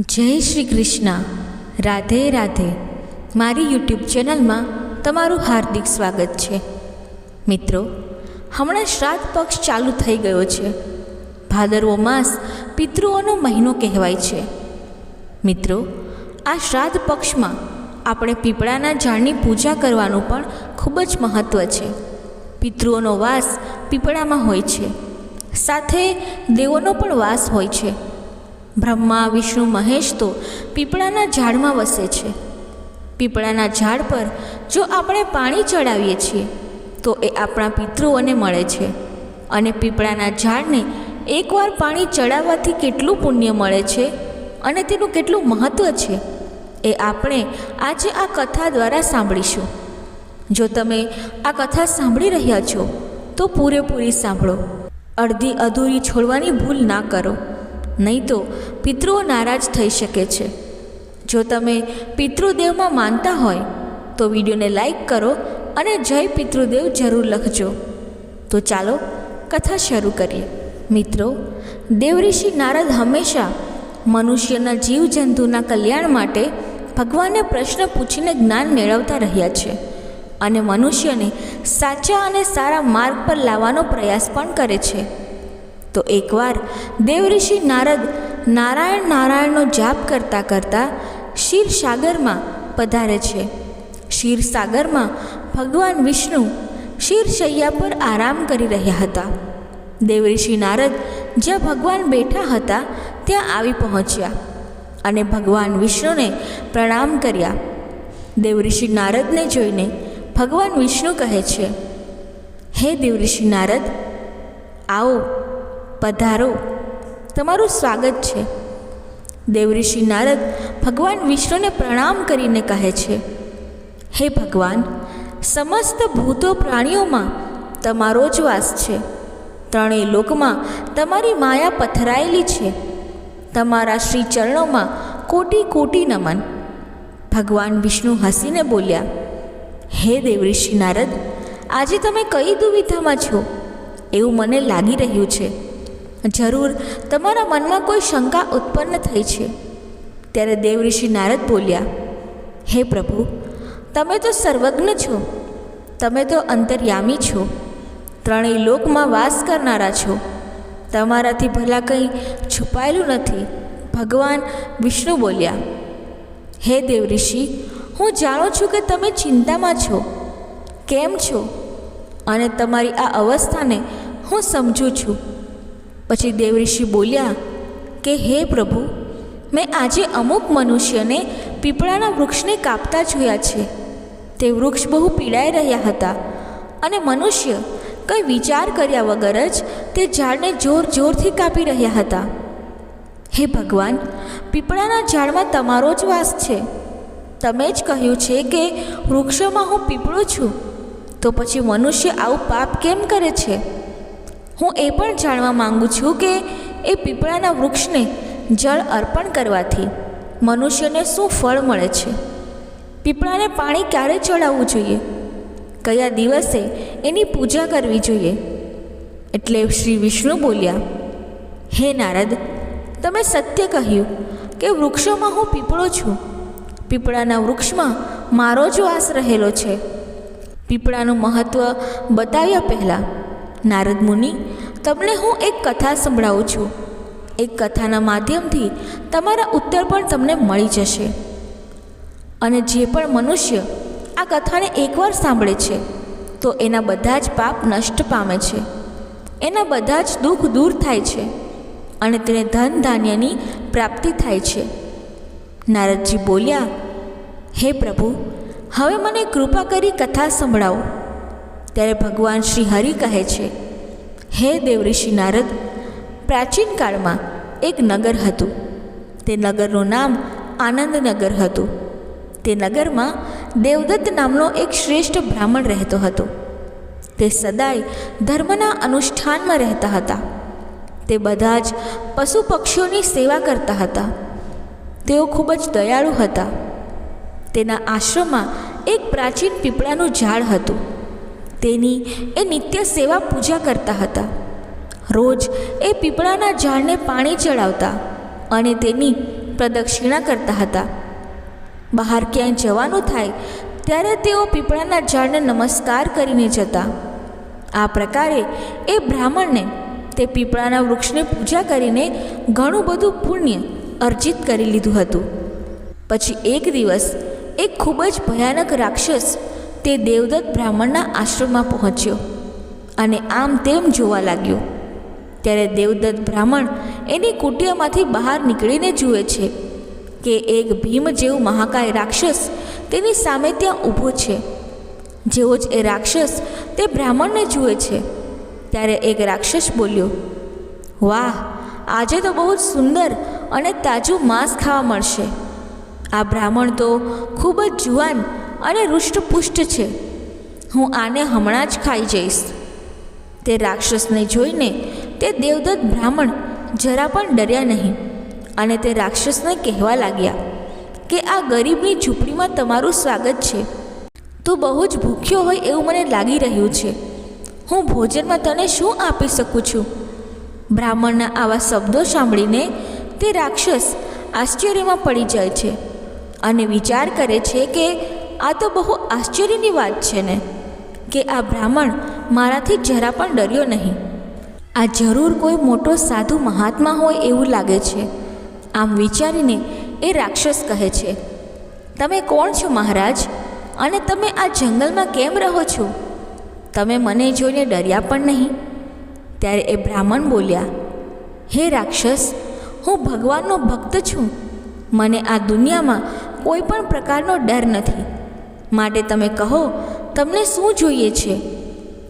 જય શ્રી કૃષ્ણ. રાધે રાધે. મારી યુટ્યુબ ચેનલમાં તમારું હાર્દિક સ્વાગત છે. મિત્રો, હમણાં શ્રાદ્ધ પક્ષ ચાલુ થઈ ગયો છે. ભાદરવો માસ પિતૃઓનો મહિનો કહેવાય છે. મિત્રો, આ શ્રાદ્ધ પક્ષમાં આપણે પીપળાના ઝાડની પૂજા કરવાનું પણ ખૂબ જ મહત્ત્વ છે. પિતૃઓનો વાસ પીપળામાં હોય છે. સાથે દેવોનો પણ વાસ હોય છે. બ્રહ્મા, વિષ્ણુ, મહેશ તો પીપળાના ઝાડમાં વસે છે. પીપળાના ઝાડ પર જો આપણે પાણી ચડાવીએ છીએ, તો એ આપણા પિતૃઓને મળે છે. અને પીપળાના ઝાડને એકવાર પાણી ચડાવવાથી કેટલું પુણ્ય મળે છે અને તેનું કેટલું મહત્ત્વ છે, એ આપણે આજે આ કથા દ્વારા સાંભળીશું. જો તમે આ કથા સાંભળી રહ્યા છો, તો પૂરેપૂરી સાંભળો. અડધી અધૂરી છોડવાની ભૂલ ના કરો. નહીં તો પિતૃઓ નારાજ થઈ શકે છે. જો તમે પિતૃદેવમાં માનતા હોય, તો વિડીયોને લાઈક કરો અને જય પિતૃદેવ જરૂર લખજો. તો ચાલો કથા શરૂ કરીએ. મિત્રો, દેવઋષિ નારદ હંમેશા મનુષ્યના જીવજંતુના કલ્યાણ માટે ભગવાનને પ્રશ્ન પૂછીને જ્ઞાન મેળવતા રહ્યા છે અને મનુષ્યને સાચા અને સારા માર્ગ પર લાવવાનો પ્રયાસ પણ કરે છે. તો એકવાર દેવઋષિ નારદ નારાયણ નારાયણનો જાપ કરતાં કરતાં ક્ષીરસાગરમાં પધારે છે. ક્ષીરસાગરમાં ભગવાન વિષ્ણુ ક્ષીરશૈયા પર આરામ કરી રહ્યા હતા. દેવઋષિ નારદ જ્યાં ભગવાન બેઠા હતા ત્યાં આવી પહોંચ્યા અને ભગવાન વિષ્ણુને પ્રણામ કર્યા. દેવઋષિ નારદને જોઈને ભગવાન વિષ્ણુ કહે છે, હે દેવઋષિ નારદ, આવો પધારો. તમારું સ્વાગત છે. દેવઋષિ નારદ ભગવાન વિષ્ણુને પ્રણામ કરીને કહે છે, હે ભગવાન, સમસ્ત ભૂતો પ્રાણીઓમાં તમારો જ વાસ છે. ત્રણેય લોકમાં તમારી માયા પથરાયેલી છે. તમારા શ્રી ચરણોમાં કોટી કોટી નમન. ભગવાન વિષ્ણુ હસીને બોલ્યા, હે દેવઋષિ નારદ, આજે તમે કઈ દુવિધામાં છો? એવું મને લાગી રહ્યું છે. જરૂર તમારા મનમાં કોઈ શંકા ઉત્પન્ન થઈ છે? ત્યારે દેવઋષિ નારદ બોલ્યા, હે પ્રભુ, તમે તો સર્વજ્ઞ છો. તમે તો અંતર્યામી છો. ત્રણેય લોકમાં વાસ કરનારા છો. તમારાથી ભલા કંઈ છુપાયેલું નથી. ભગવાન વિષ્ણુ બોલ્યા, હે દેવઋષિ, હું જાણું છું કે તમે ચિંતામાં છો. કેમ છો? અને તમારી આ અવસ્થાને હું સમજું છું. પછી દેવઋષિ બોલ્યા કે, હે પ્રભુ, મેં આજે અમુક મનુષ્યને પીપળાના વૃક્ષને કાપતા જોયા છે. તે વૃક્ષ બહુ પીડાઈ રહ્યા હતા અને મનુષ્ય કંઈ વિચાર કર્યા વગર જ તે ઝાડને જોર જોરથી કાપી રહ્યા હતા. હે ભગવાન, પીપળાના ઝાડમાં તમારો જ વાસ છે. તમે જ કહ્યું છે કે, વૃક્ષોમાં હું પીપળો છું. તો પછી મનુષ્ય આવું પાપ કેમ કરે છે? હું એ પણ જાણવા માંગુ છું કે એ પીપળાના વૃક્ષને જળ અર્પણ કરવાથી મનુષ્યને શું ફળ મળે છે? પીપળાને પાણી ક્યારે ચડાવવું જોઈએ? કયા દિવસે એની પૂજા કરવી જોઈએ? એટલે શ્રી વિષ્ણુ બોલ્યા, હે નારદ, તમે સત્ય કહ્યું કે વૃક્ષોમાં હું પીપળો છું. પીપળાના વૃક્ષમાં મારો જ વાસ રહેલો છે. પીપળાનું મહત્ત્વ બતાવ્યા પહેલાં નારદ મુનિ, તમને હું એક કથા સંભળાવું છું. એક કથાના માધ્યમથી તમારા ઉત્તર પણ તમને મળી જશે. અને જે પણ મનુષ્ય આ કથાને એકવાર સાંભળે છે, તો એના બધા જ પાપ નષ્ટ પામે છે. એના બધા જ દુઃખ દૂર થાય છે અને તેને ધન ધાન્યની પ્રાપ્તિ થાય છે. નારદજી બોલ્યા, હે પ્રભુ, હવે મને કૃપા કરી કથા સંભળાવો. ત્યારે ભગવાન શ્રી હરિ કહે છે, હે દેવઋષિ નારદ, પ્રાચીન કાળમાં એક નગર હતું. તે નગરનું નામ આનંદનગર હતું. તે નગરમાં દેવદત્ત નામનો એક શ્રેષ્ઠ બ્રાહ્મણ રહેતો હતો. તે સદાય ધર્મના અનુષ્ઠાનમાં રહેતા હતા. તે બધા જ પશુ પક્ષીઓની સેવા કરતા હતા. તેઓ ખૂબ જ દયાળુ હતા. તેના આશ્રમમાં એક પ્રાચીન પીપળાનું ઝાડ હતું. તેની એ નિત્ય સેવા પૂજા કરતા હતા. રોજ એ પીપળાના ઝાડને પાણી ચડાવતા અને તેની પ્રદક્ષિણા કરતા હતા. બહાર ક્યાંય જવાનું થાય ત્યારે તેઓ પીપળાના ઝાડને નમસ્કાર કરીને જતા. આ પ્રકારે એ બ્રાહ્મણને તે પીપળાના વૃક્ષની પૂજા કરીને ઘણું બધું પુણ્ય અર્જિત કરી લીધું હતું. પછી એક દિવસ એક ખૂબ જ ભયાનક રાક્ષસ તે દેવદત્ત બ્રાહ્મણના આશ્રમમાં પહોંચ્યો અને આમ તેમ જોવા લાગ્યો. ત્યારે દેવદત્ત બ્રાહ્મણ એની કુટિયામાંથી બહાર નીકળીને જુએ છે કે એક ભીમ જેવું મહાકાય રાક્ષસ તેની સામે ત્યાં ઊભો છે. જેવો જ એ રાક્ષસ તે બ્રાહ્મણને જુએ છે. ત્યારે એક રાક્ષસ બોલ્યો, વાહ, આજે તો બહુ જ સુંદર અને તાજું માંસ ખાવા મળશે. આ બ્રાહ્મણ તો ખૂબ જ જુવાન અને હૃષ્ટપુષ્ટ છે. હું આને હમણાં જ ખાઈ જઈશ. તે રાક્ષસને જોઈને તે દેવદત્ત બ્રાહ્મણ જરા પણ ડર્યા નહીં અને તે રાક્ષસને કહેવા લાગ્યા કે આ ગરીબની ઝૂંપડીમાં તમારું સ્વાગત છે. તું બહુ જ ભૂખ્યો હોય એવું મને લાગી રહ્યું છે. હું ભોજનમાં તને શું આપી શકું છું? બ્રાહ્મણના આવા શબ્દો સાંભળીને તે રાક્ષસ આશ્ચર્યમાં પડી જાય છે અને વિચાર કરે છે કે આ તો બહુ આશ્ચર્યની વાત છે ને, કે આ બ્રાહ્મણ મારાથી જરા પણ ડર્યો નહીં. આ જરૂર કોઈ મોટો સાધુ મહાત્મા હોય એવું લાગે છે. આમ વિચારીને એ રાક્ષસ કહે છે, તમે કોણ છો મહારાજ? અને તમે આ જંગલમાં કેમ રહો છો? તમે મને જોઈને ડર્યા પણ નહીં. ત્યારે એ બ્રાહ્મણ બોલ્યા, હે રાક્ષસ, હું ભગવાનનો ભક્ત છું. મને આ દુનિયામાં કોઈ પણ પ્રકારનો ડર નથી. માટે તમે કહો, તમને શું જોઈએ છે?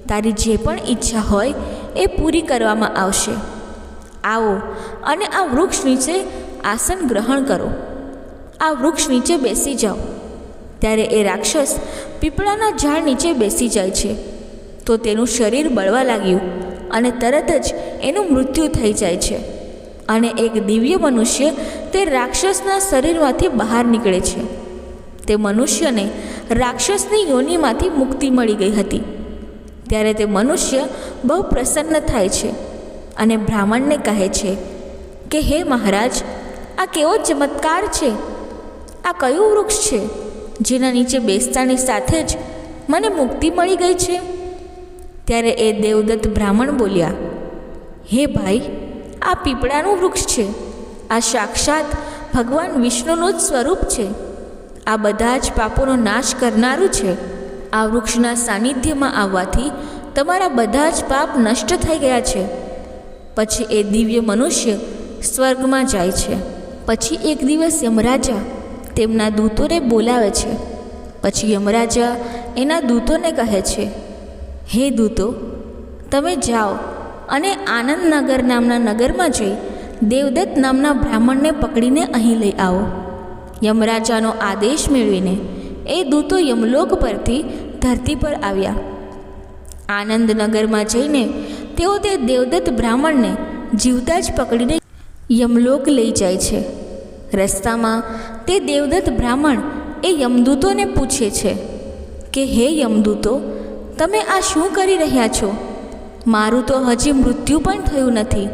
તારી જે પણ ઈચ્છા હોય એ પૂરી કરવામાં આવશે. આવો, અને આ વૃક્ષ નીચે આસન ગ્રહણ કરો. આ વૃક્ષ નીચે બેસી જાઓ. ત્યારે એ રાક્ષસ પીપળાના ઝાડ નીચે બેસી જાય છે. તો તેનું શરીર બળવા લાગ્યું અને તરત જ એનું મૃત્યુ થઈ જાય છે. અને એક દિવ્ય મનુષ્ય તે રાક્ષસના શરીરમાંથી બહાર નીકળે છે. તે મનુષ્યને રાક્ષસની યોનિમાંથી મુક્તિ મળી ગઈ હતી. ત્યારે તે મનુષ્ય બહુ પ્રસન્ન થાય છે અને બ્રાહ્મણને કહે છે કે, હે મહારાજ, આ કેવો ચમત્કાર છે? આ કયું વૃક્ષ છે જેના નીચે બેસતાની સાથે જ મને મુક્તિ મળી ગઈ છે? ત્યારે એ દેવદત્ત બ્રાહ્મણ બોલ્યા, હે ભાઈ, આ પીપળાનું વૃક્ષ છે. આ સાક્ષાત ભગવાન વિષ્ણુનું જ સ્વરૂપ છે. આ બધા જ પાપોનો નાશ કરનારું છે. આ વૃક્ષના સાનિધ્યમાં આવવાથી તમારા બધા જ પાપ નષ્ટ થઈ ગયા છે. પછી એ દિવ્ય મનુષ્ય સ્વર્ગમાં જાય છે. પછી એક દિવસ યમરાજા તેમના દૂતોને બોલાવે છે. પછી યમરાજા એના દૂતોને કહે છે, હે દૂતો, તમે જાઓ અને આનંદનગર નામના નગરમાં જઈ દેવદત્ત નામના બ્રાહ્મણને પકડીને અહીં લઈ આવો. યમરાજાનો આદેશ મેળવીને એ દૂતો યમલોક પરથી ધરતી પર આવ્યા. આનંદનગરમાં જઈને તેઓ તે દેવદત્ત બ્રાહ્મણને જીવતા જ પકડીને યમલોક લઈ જાય છે. રસ્તામાં તે દેવદત્ત બ્રાહ્મણ એ યમદૂતોને પૂછે છે કે, હે યમદૂતો, તમે આ શું કરી રહ્યા છો? મારું તો હજી મૃત્યુ પણ થયું નથી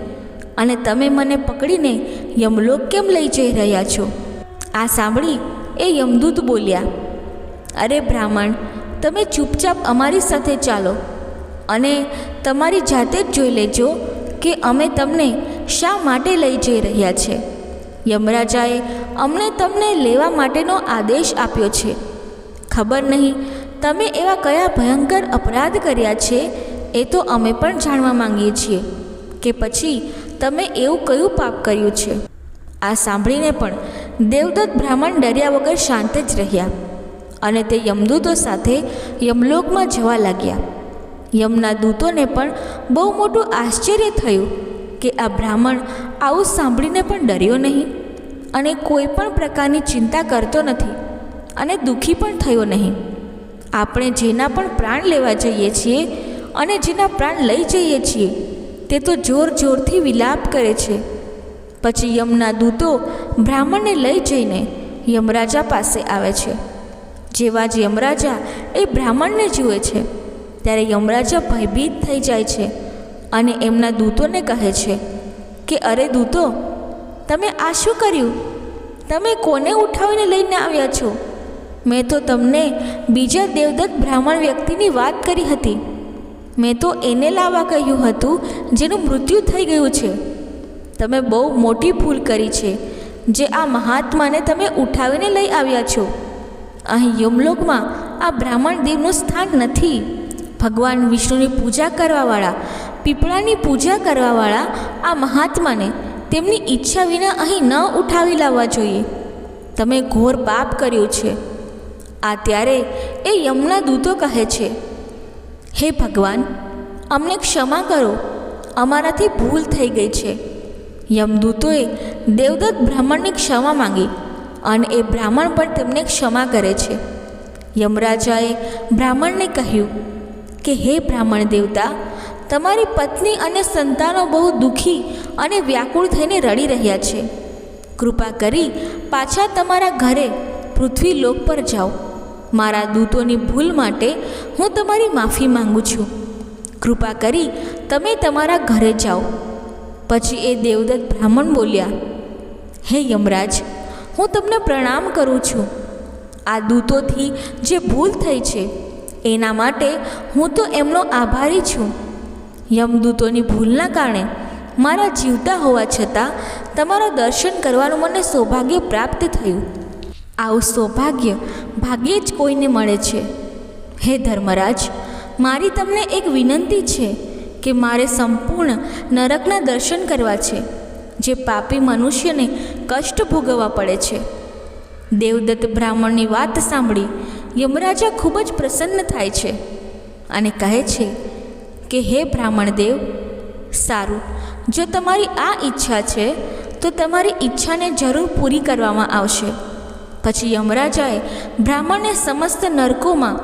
અને તમે મને પકડીને યમલોક કેમ લઈ જઈ રહ્યા છો? આ સાંભળી એ યમદૂત બોલ્યા, અરે બ્રાહ્મણ, તમે ચૂપચાપ અમારી સાથે ચાલો અને તમારી જાતે જ જોઈ લેજો કે અમે તમને શા માટે લઈ જઈ રહ્યા છે. યમરાજાએ અમને તમને લેવા માટેનો આદેશ આપ્યો છે. ખબર નહીં તમે એવા કયા ભયંકર અપરાધ કર્યા છે એ તો અમે પણ જાણવા માંગીએ છીએ કે પછી તમે એવું કયું પાપ કર્યું છે? આ સાંભળીને પણ દેવદત્ત બ્રાહ્મણ ડર્યા વગર શાંત જ રહ્યા અને તે યમદૂતો સાથે યમલોકમાં જવા લાગ્યા. યમના દૂતોને પણ બહુ મોટું આશ્ચર્ય થયું કે આ બ્રાહ્મણ આવું સાંભળીને પણ ડર્યો નહીં અને કોઈ પણ પ્રકારની ચિંતા કરતો નથી અને દુઃખી પણ થયો નહીં. આપણે જેના પણ પ્રાણ લેવા જઈએ છીએ અને જેના પ્રાણ લઈ જઈએ છીએ તે તો જોર જોરથી વિલાપ કરે છે. પછી યમના દૂતો બ્રાહ્મણને લઈ જઈને યમરાજા પાસે આવે છે. જેવા જ યમરાજા એ બ્રાહ્મણને જુએ છે, ત્યારે યમરાજા ભયભીત થઈ જાય છે અને એમના દૂતોને કહે છે કે, અરે દૂતો, તમે આ શું કર્યું? તમે કોને ઉઠાવીને લઈને આવ્યા છો? મેં તો તમને બીજા દેવદત્ત બ્રાહ્મણ વ્યક્તિની વાત કરી હતી. મેં તો એને લાવવા કહ્યું હતું, જેનું મૃત્યુ થઈ ગયું છે. તમે બહુ મોટી ભૂલ કરી છે, જે આ મહાત્માને તમે ઉઠાવીને લઈ આવ્યા છો. અહીં યમલોકમાં આ બ્રાહ્મણ દેવનું સ્થાન નથી. ભગવાન વિષ્ણુની પૂજા કરવાવાળા, પીપળાની પૂજા કરવાવાળા આ મહાત્માને તેમની ઈચ્છા વિના અહીં ન ઉઠાવી લાવવા જોઈએ. તમે ઘોર પાપ કર્યું છે. આ ત્યારે એ યમના દૂતો કહે છે, હે ભગવાન, અમને ક્ષમા કરો. અમારાથી ભૂલ થઈ ગઈ છે. યમદૂતોએ દેવદત્ત બ્રાહ્મણની ક્ષમા માંગી અને એ બ્રાહ્મણ પણ તેમને ક્ષમા કરે છે. યમરાજાએ બ્રાહ્મણને કહ્યું કે, હે બ્રાહ્મણ દેવતા, તમારી પત્ની અને સંતાનો બહુ દુઃખી અને વ્યાકુળ થઈને રડી રહ્યા છે. કૃપા કરી પાછા તમારા ઘરે પૃથ્વી લોક પર જાઓ. મારા દૂતોની ભૂલ માટે હું તમારી માફી માંગુ છું. કૃપા કરી તમે તમારા ઘરે જાઓ. પછી એ દેવદત્ત બ્રાહ્મણ બોલ્યા, હે યમરાજ, હું તમને પ્રણામ કરું છું. આ દૂતોથી જે ભૂલ થઈ છે, એના માટે હું તો એમનો આભારી છું. યમદૂતોની ભૂલના કારણે મારા જીવતા હોવા છતાં તમારા દર્શન કરવાનું મને સૌભાગ્ય પ્રાપ્ત થયું. આવું સૌભાગ્ય ભાગ્યે જ કોઈને મળે છે. હે ધર્મરાજ, મારી તમને એક વિનંતી છે. કે મારે સંપૂર્ણ નરકના દર્શન કરવા છે, જે પાપી મનુષ્યને કષ્ટ ભોગવવા પડે છે. દેવદત્ત બ્રાહ્મણની વાત સાંભળી યમરાજા ખૂબ જ પ્રસન્ન થાય છે અને કહે છે કે, હે બ્રાહ્મણ દેવ, સારું, જો તમારી આ ઈચ્છા છે, તો તમારી ઈચ્છાને જરૂર પૂરી કરવામાં આવશે. પછી યમરાજાએ બ્રાહ્મણને સમસ્ત નરકોમાં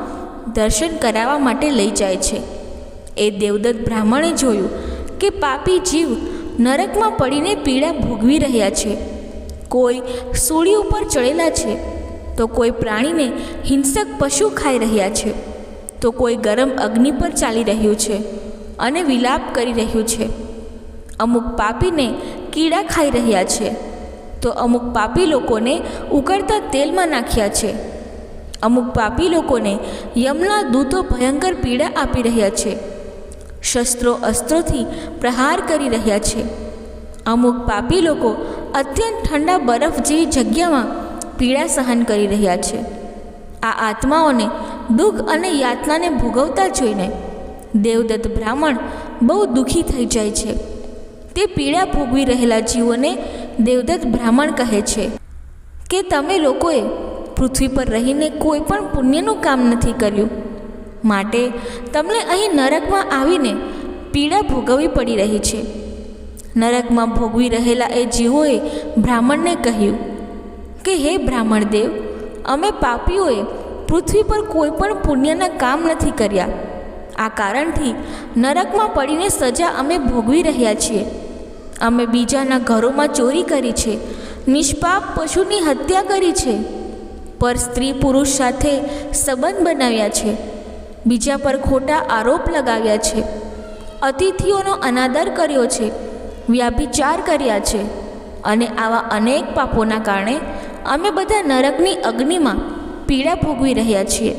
દર્શન કરાવવા માટે લઈ જાય છે. એ દેવદત્ત બ્રાહ્મણે જોયું કે પાપી જીવ નરકમાં પડીને પીડા ભોગવી રહ્યા છે. કોઈ સૂળી ઉપર ચડેલા છે, તો કોઈ પ્રાણીને હિંસક પશુ ખાઈ રહ્યા છે, તો કોઈ ગરમ અગ્નિ પર ચાલી રહ્યું છે અને વિલાપ કરી રહ્યું છે. અમુક પાપીને કીડા ખાઈ રહ્યા છે, તો અમુક પાપી લોકોને ઉકળતા તેલમાં નાખ્યા છે. અમુક પાપી લોકોને યમના દૂતો ભયંકર પીડા આપી રહ્યા છે. શસ્ત્રો અસ્ત્રોથી પ્રહાર કરી રહ્યા છે. અમુક પાપી લોકો અત્યંત ઠંડા બરફ જેવી જગ્યામાં પીડા સહન કરી રહ્યા છે. આ આત્માઓને દુઃખ અને યાતનાને ભોગવતા જોઈને દેવદત્ત બ્રાહ્મણ બહુ દુઃખી થઈ જાય છે. તે પીડા ભોગવી રહેલા જીવોને દેવદત્ત બ્રાહ્મણ કહે છે કે તમે લોકોએ પૃથ્વી પર રહીને કોઈ પણ પુણ્યનું કામ નથી કર્યું. માટે તમને અહીં નરકમાં આવીને પીડા ભોગવવી પડી રહી છે. નરકમાં ભોગવી રહેલા એ જીવોએ બ્રાહ્મણને કહ્યું કે, હે બ્રાહ્મણ દેવ, અમે પાપીઓએ પૃથ્વી પર કોઈ પણ પુણ્યના કામ નથી કર્યા. આ કારણથી નરકમાં પડીને સજા અમે ભોગવી રહ્યા છીએ. અમે બીજાના ઘરોમાં ચોરી કરી છે, નિષ્પાપ પશુની હત્યા કરી છે, પર સ્ત્રી પુરુષ સાથે સંબંધ બનાવ્યા છે. બીજા પર ખોટા આરોપ લગાવ્યા છે. અતિથિઓનો અનાદર કર્યો છે વ્યાભિચાર કર્યા છે અને આવા અનેક પાપોના કારણે અમે બધા નરકની અગ્નિમાં પીડા ભોગવી રહ્યા છીએ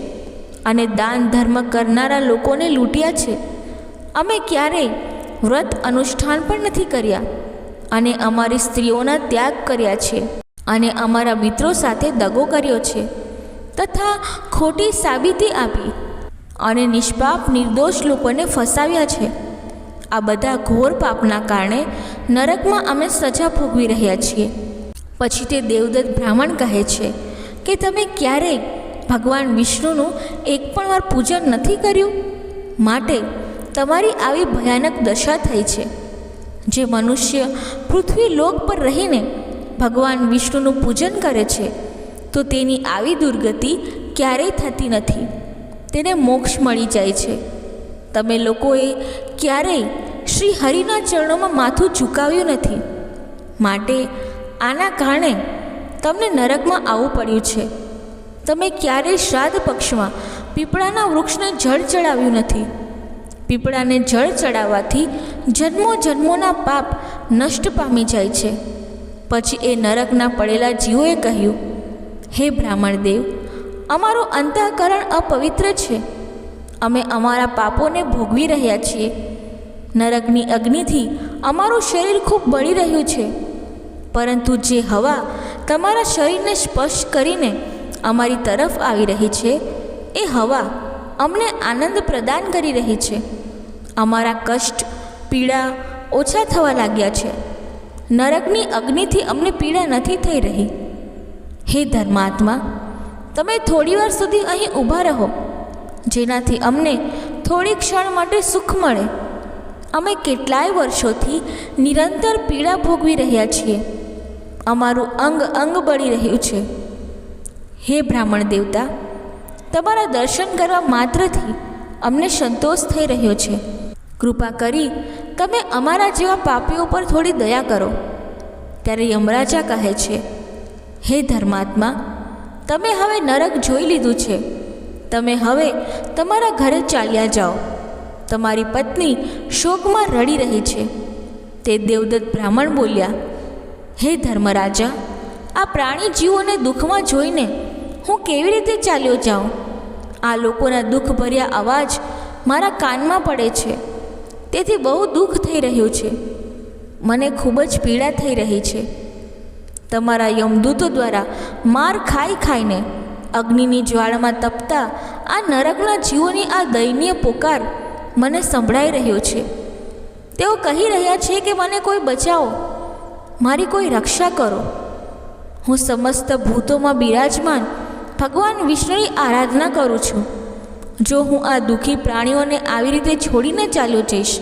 અને દાન ધર્મ કરનારા લોકોને લૂંટ્યા છે. અમે ક્યારેય વ્રત અનુષ્ઠાન પણ નથી કર્યા અને અમારી સ્ત્રીઓના ત્યાગ કર્યા છે અને અમારા મિત્રો સાથે દગો કર્યો છે તથા ખોટી સાબિતી આપી અને નિષ્પાપ નિર્દોષ લોકોને ફસાવ્યા છે. આ બધા ઘોર પાપના કારણે નરકમાં અમે સજા ભોગવી રહ્યા છીએ. પછી તે દેવદત્ત બ્રાહ્મણ કહે છે કે તમે ક્યારેય ભગવાન વિષ્ણુનું એક પણ વાર પૂજન નથી કર્યું? માટે તમારી આવી ભયાનક દશા થઈ છે. જે મનુષ્ય પૃથ્વી લોક પર રહીને ભગવાન વિષ્ણુનું પૂજન કરે છે, તો તેની આવી દુર્ગતિ ક્યારેય થતી નથી. તેને મોક્ષ મળી જાય છે. તમે લોકોએ ક્યારેય શ્રી હરિના ચરણોમાં માથું ઝુકાવ્યું નથી. માટે આના કારણે તમને નરકમાં આવવું પડ્યું છે. તમે ક્યારેય શ્રાદ્ધ પક્ષમાં પીપળાના વૃક્ષને જળ ચડાવ્યું નથી. પીપળાને જળ ચડાવવાથી જન્મો જન્મોના પાપ નષ્ટ પામી જાય છે. પછી એ નરકના પડેલા જીવોએ કહ્યું, હે બ્રાહ્મણ દેવ અમારું અંતઃકરણ અપવિત્ર છે. અમે અમારા પાપોને ભોગવી રહ્યા છીએ. નરકની અગ્નિથી અમારું શરીર ખૂબ બળી રહ્યું છે. પરંતુ જે હવા તમારા શરીરને સ્પર્શ કરીને અમારી તરફ આવી રહી છે, એ હવા અમને આનંદ પ્રદાન કરી રહી છે. અમારા કષ્ટ, પીડા ઓછા થવા લાગ્યા છે. નરકની અગ્નિથી અમને પીડા નથી થઈ રહી. હે ધર્માત્મા તમે થોડી વાર સુધી અહીં ઊભા રહો. જેનાથી અમને થોડી ક્ષણ માટે સુખ મળે. અમે કેટલાય વર્ષોથી નિરંતર પીડા ભોગવી રહ્યા છીએ. અમારું અંગ અંગ બળી રહ્યું છે. હે બ્રાહ્મણ દેવતા, તમારા દર્શન કરવા માત્રથી અમને સંતોષ થઈ રહ્યો છે. કૃપા કરી તમે અમારા જેવા પાપીઓ પર થોડી દયા કરો. ત્યારે યમરાજા કહે છે, હે ધર્માત્મા તમે હવે નરક જોઈ લીધું છે. તમે હવે તમારા ઘરે ચાલ્યા જાઓ. તમારી પત્ની શોકમાં રડી રહી છે. તે દેવદત્ત બ્રાહ્મણ બોલ્યા, હે ધર્મરાજા, આ પ્રાણી જીવોને દુઃખમાં જોઈને હું કેવી રીતે ચાલ્યો જાઉં? આ લોકોના દુઃખભર્યા અવાજ મારા કાનમાં પડે છે. તેથી બહુ દુઃખ થઈ રહ્યું છે. મને ખૂબ જ પીડા થઈ રહી છે. તમારા યમદૂતો દ્વારા માર ખાઈ ખાઈને અગ્નિની જ્વાળામાં તપતા આ નરકના જીવોની આ દયનીય પોકાર મને સંભળાઈ રહ્યો છે. તેઓ કહી રહ્યા છે કે મને કોઈ બચાવો, મારી કોઈ રક્ષા કરો. હું સમસ્ત ભૂતોમાં બિરાજમાન ભગવાન વિષ્ણુની આરાધના કરું છું. જો હું આ દુઃખી પ્રાણીઓને આવી રીતે છોડીને ચાલ્યો જઈશ,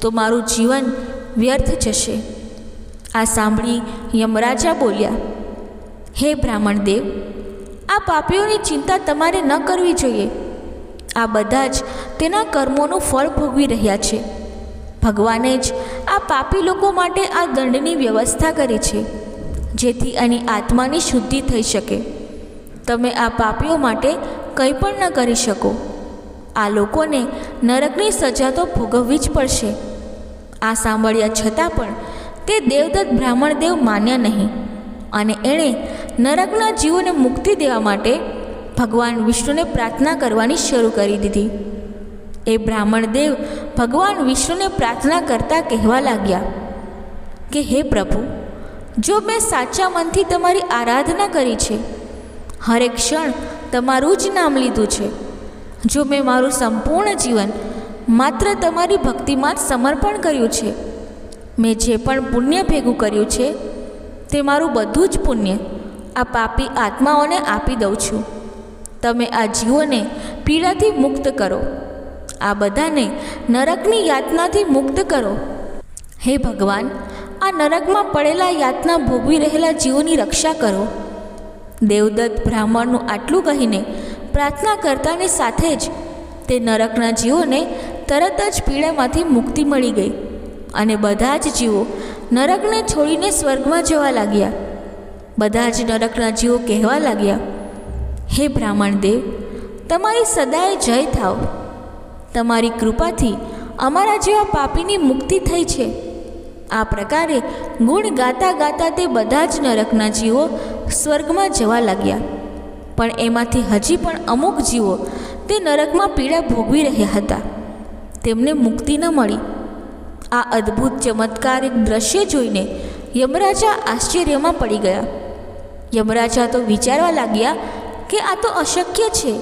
તો મારું જીવન વ્યર્થ જશે. આ સાંભળી યમરાજા બોલ્યા, હે બ્રાહ્મણ દેવ, આ પાપીઓની ચિંતા તમારે ન કરવી જોઈએ. આ બધા જ તેના કર્મોનું ફળ ભોગવી રહ્યા છે. ભગવાને જ આ પાપી લોકો માટે આ દંડની વ્યવસ્થા કરી છે, જેથી આની આત્માની શુદ્ધિ થઈ શકે. તમે આ પાપીઓ માટે કંઈ પણ ન કરી શકો. આ લોકોને નરકની સજા તો ભોગવવી જ પડશે. આ સાંભળ્યા છતાં પણ તે દેવદત્ત બ્રાહ્મણ દેવ માન્ય નહીં. અને એણે નરકના જીવોને મુક્તિ દેવા માટે ભગવાન વિષ્ણુને પ્રાર્થના કરવાની શરૂ કરી દીધી. એ બ્રાહ્મણ દેવ ભગવાન વિષ્ણુને પ્રાર્થના કરતા કહેવા લાગ્યા કે, હે પ્રભુ, જો મેં સાચા મનથી તમારી આરાધના કરી છે હરેક ક્ષણ તમારું જ નામ લીધું છે. જો મેં મારું સંપૂર્ણ જીવન માત્ર તમારી ભક્તિમાં સમર્પણ કર્યું છે મેં જે પણ પુણ્ય ભેગું કર્યું છે, તે મારું બધું જ પુણ્ય આ પાપી આત્માઓને આપી દઉં છું. તમે આ જીવોને પીડાથી મુક્ત કરો. આ બધાને નરકની યાતનાથી મુક્ત કરો. હે ભગવાન, આ નરકમાં પડેલા યાતના ભોગવી રહેલા જીવોની રક્ષા કરો. દેવદત્ત બ્રાહ્મણનું આટલું કહીને પ્રાર્થના કરતાની સાથે જ તે નરકના જીવોને તરત જ પીડામાંથી મુક્તિ મળી ગઈ. અને બધા જ જીવો નરકને છોડીને સ્વર્ગમાં જવા લાગ્યા. બધા જ નરકના જીવો કહેવા લાગ્યા, હે બ્રાહ્મણ દેવ, તમારી સદાય જય થાવ. તમારી કૃપાથી અમારા જેવા પાપીની મુક્તિ થઈ છે. આ પ્રકારે ગુણ ગાતા ગાતા તે બધા જ નરકના જીવો સ્વર્ગમાં જવા લાગ્યા. પણ એમાંથી હજી પણ અમુક જીવો તે નરકમાં પીડા ભોગવી રહ્યા હતા. તેમને મુક્તિ ન મળી. આ અદ્ભુત ચમત્કારિક દ્રશ્ય જોઈને યમરાજા આશ્ચર્યમાં પડી ગયા. યમરાજા તો વિચારવા લાગ્યા કે આ તો અશક્ય છે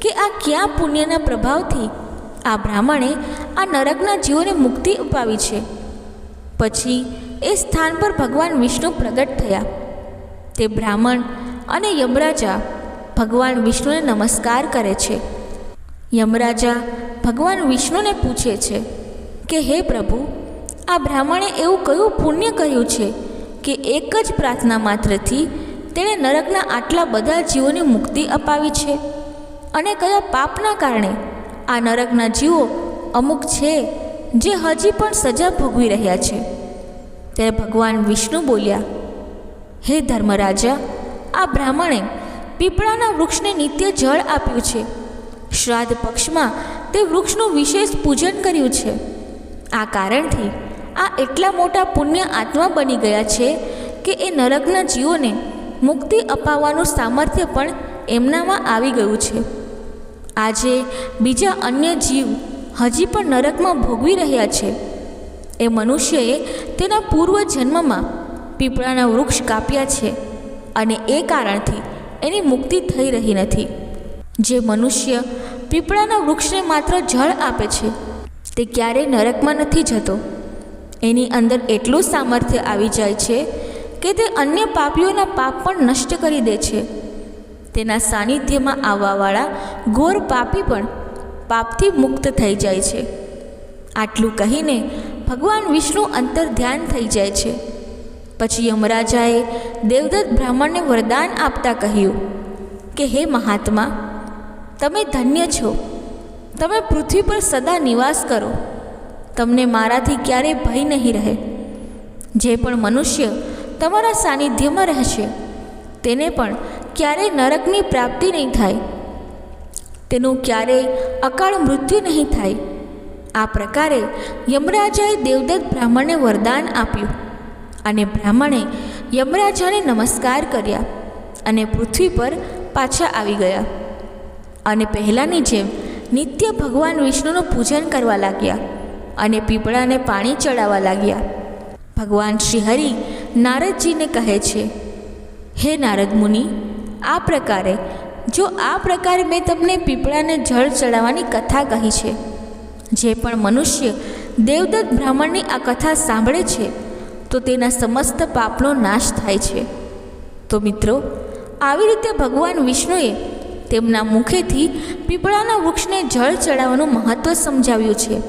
કે આ ક્યાં પુણ્યના પ્રભાવથી આ બ્રાહ્મણે આ નરકના જીવોને મુક્તિ અપાવી છે. પછી એ સ્થાન પર ભગવાન વિષ્ણુ પ્રગટ થયા. તે બ્રાહ્મણ અને યમરાજા ભગવાન વિષ્ણુને નમસ્કાર કરે છે. યમરાજા ભગવાન વિષ્ણુને પૂછે છે કે હે પ્રભુ, આ બ્રાહ્મણે એવું કયું પુણ્ય કર્યું છે કે એક જ પ્રાર્થના માત્રથી તેણે નરકના આટલા બધા જીવોની મુક્તિ અપાવી છે? અને કયા પાપના કારણે આ નરકના જીવો અમુક છે જે હજી પણ સજા ભોગવી રહ્યા છે? ત્યારે ભગવાન વિષ્ણુ બોલ્યા, હે ધર્મરાજા, આ બ્રાહ્મણે પીપળાના વૃક્ષને નિત્ય જળ આપ્યું છે. શ્રાદ્ધ પક્ષમાં તે વૃક્ષનું વિશેષ પૂજન કર્યું છે. આ કારણથી આ એટલા મોટા પુણ્ય આત્મા બની ગયા છે કે એ નરકના જીવોને મુક્તિ અપાવવાનું સામર્થ્ય પણ એમનામાં આવી ગયું છે. આજે બીજા અન્ય જીવ હજી પણ નરકમાં ભોગવી રહ્યા છે. એ મનુષ્યએ તેના પૂર્વ જન્મમાં પીપળાના વૃક્ષ કાપ્યા છે અને એ કારણથી એની મુક્તિ થઈ રહી નથી. જે મનુષ્ય પીપળાના વૃક્ષને માત્ર જળ આપે છે તે ક્યારેય નરકમાં નથી જતો. એની અંદર એટલું સામર્થ્ય આવી જાય છે કે તે અન્ય પાપીઓના પાપ પણ નષ્ટ કરી દે છે. તેના સાનિધ્યમાં આવવાવાળા ઘોર પાપી પણ પાપથી મુક્ત થઈ જાય છે. આટલું કહીને ભગવાન વિષ્ણુ અંતર ધ્યાન થઈ જાય છે. પછી યમરાજાએ દેવદત્ત બ્રાહ્મણને વરદાન આપતા કહ્યું કે, હે મહાત્મા, તમે ધન્ય છો. તમે પૃથ્વી પર સદા નિવાસ કરો. તમને મારાથી ક્યારેય ભય નહીં રહે. જે પણ મનુષ્ય તમારા સાનિધ્યમાં રહેશે, તેને પણ ક્યારેય નરકની પ્રાપ્તિ નહીં થાય. તેનું ક્યારેય અકાળ મૃત્યુ નહીં થાય. આ પ્રકારે યમરાજાએ દેવદત્ત બ્રાહ્મણને વરદાન આપ્યું અને બ્રાહ્મણે યમરાજાને નમસ્કાર કર્યા અને પૃથ્વી પર પાછા આવી ગયા. અને પહેલાંની જેમ નિત્ય ભગવાન વિષ્ણુનું પૂજન કરવા લાગ્યા અને પીપળાને પાણી ચડાવવા લાગ્યા. ભગવાન શ્રીહરિ નારદજીને કહે છે, હે નારદ મુનિ, આ પ્રકારે, જો આ પ્રકારે મેં તમને પીપળાને જળ ચડાવવાની કથા કહી છે, જે પણ મનુષ્ય દેવદત્ત બ્રાહ્મણની આ કથા સાંભળે છે, તો તેના સમસ્ત પાપનો નાશ થાય છે. તો મિત્રો, આવી રીતે ભગવાન વિષ્ણુએ તેમના મુખેથી પીપળાના વૃક્ષને જળ ચડાવવાનું મહત્ત્વ સમજાવ્યું છે.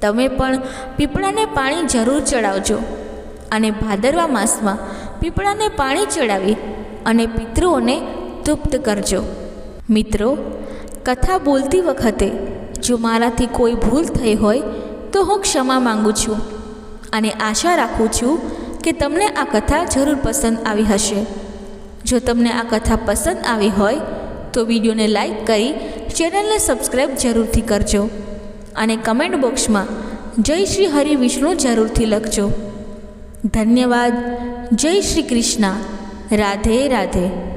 તમે પણ પીપળાને પાણી જરૂર ચડાવજો. અને ભાદરવા માસમાં પીપળાને પાણી ચડાવી અને પિતૃઓને તૃપ્ત કરજો. મિત્રો, કથા બોલતી વખતે જો મારાથી કોઈ ભૂલ થઈ હોય તો હું ક્ષમા માંગુ છું અને આશા રાખું છું કે તમને આ કથા જરૂર પસંદ આવી હશે. જો તમને આ કથા પસંદ આવી હોય તો વિડીયોને લાઇક કરી ચેનલને સબસ્ક્રાઈબ જરૂરથી કરજો અને કમેન્ટ બોક્સમાં જય શ્રી હરિ વિષ્ણુ જરૂરથી લખજો. ધન્યવાદ. જય શ્રી કૃષ્ણ. રાધે રાધે.